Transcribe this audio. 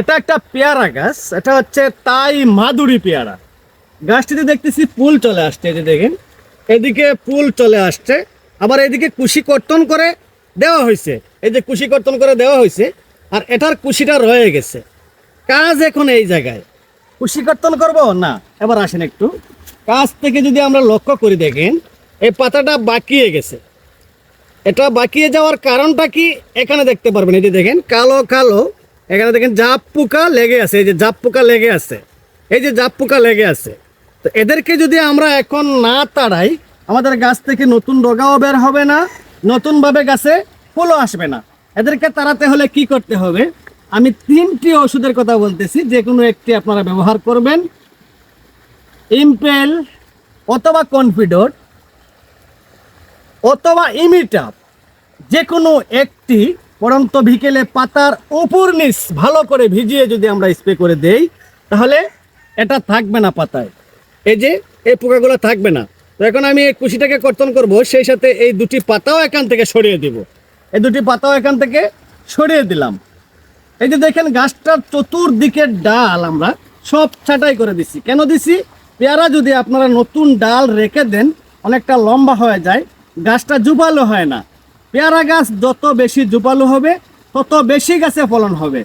এটা একটা পেয়ারা গাছ, এটা হচ্ছে তাই মাদুরি পেয়ারা। গাছটিতে দেখতেছি ফুল চলে আসছে, এই যে দেখেন। এদিকে ফুল চলে আসছে, আবার এদিকে কুশি কর্তন করে দেওয়া হয়েছে। এই যে কুশি কর্তন করে দেওয়া হয়েছে, আর এটার কুশিটা রয়ে গেছে। কাজ এখন এই জায়গায়। কুশি কর্তন করব? না, এবার আসেন একটু। কাজ থেকে যদি আমরা লক্ষ্য করি, দেখেন, এই পাতাটা বাকিয়ে গেছে। এটা বাকিয়ে যাওয়ার কারণটা কি? এখানে দেখতে পারবেন যে দেখেন, কালো কালো এখানে দেখেন জাপ পোকা লেগে আছে, এই যে জাপ পোকা লেগে আছে, এই যে জাপ পোকা লেগে আছে। তো এদেরকে যদি আমরা এখন না তাড়াই, আমাদের গাছ থেকে নতুন রোগাও বের হবে না, নতুনভাবে গাছে ফুলও আসবে না। এদেরকে তাড়াতে হলে কি করতে হবে? আমি তিনটি ওষুধের কথা বলতেছি, যে কোনো একটি আপনারা ব্যবহার করবেন। ইম্পেল অথবা কনফিডোর অথবা ইমিটাপ, যে কোনো একটি পরন্ত বিকেলে পাতার উপর নিচ ভালো করে ভিজিয়ে যদি আমরা স্প্রে করে দেই, তাহলে এটা থাকবে না পাতায়। এই যে, এই পোকাগুলো থাকবে না। তো এখন আমি এই কুশিটাকে কর্তন করব, সেই সাথে এই দুটি পাতাও এখান থেকে সরিয়ে দিব। এই দুটি পাতাও এখান থেকে সরিয়ে দিলাম। এই যে দেখেন, গাছটার চতুর্দিকের ডাল আমরা সব ছাঁটাই করে দিছি। কেন দিছি? পেয়ারা যদি আপনারা নতুন ডাল রেখে দেন, অনেকটা লম্বা হয়ে যায়, গাছটা জুবালো হয় না। পেয়ারা গাছ যত বেশি জোপালু হবে তত বেশি গাছে ফলন হবে।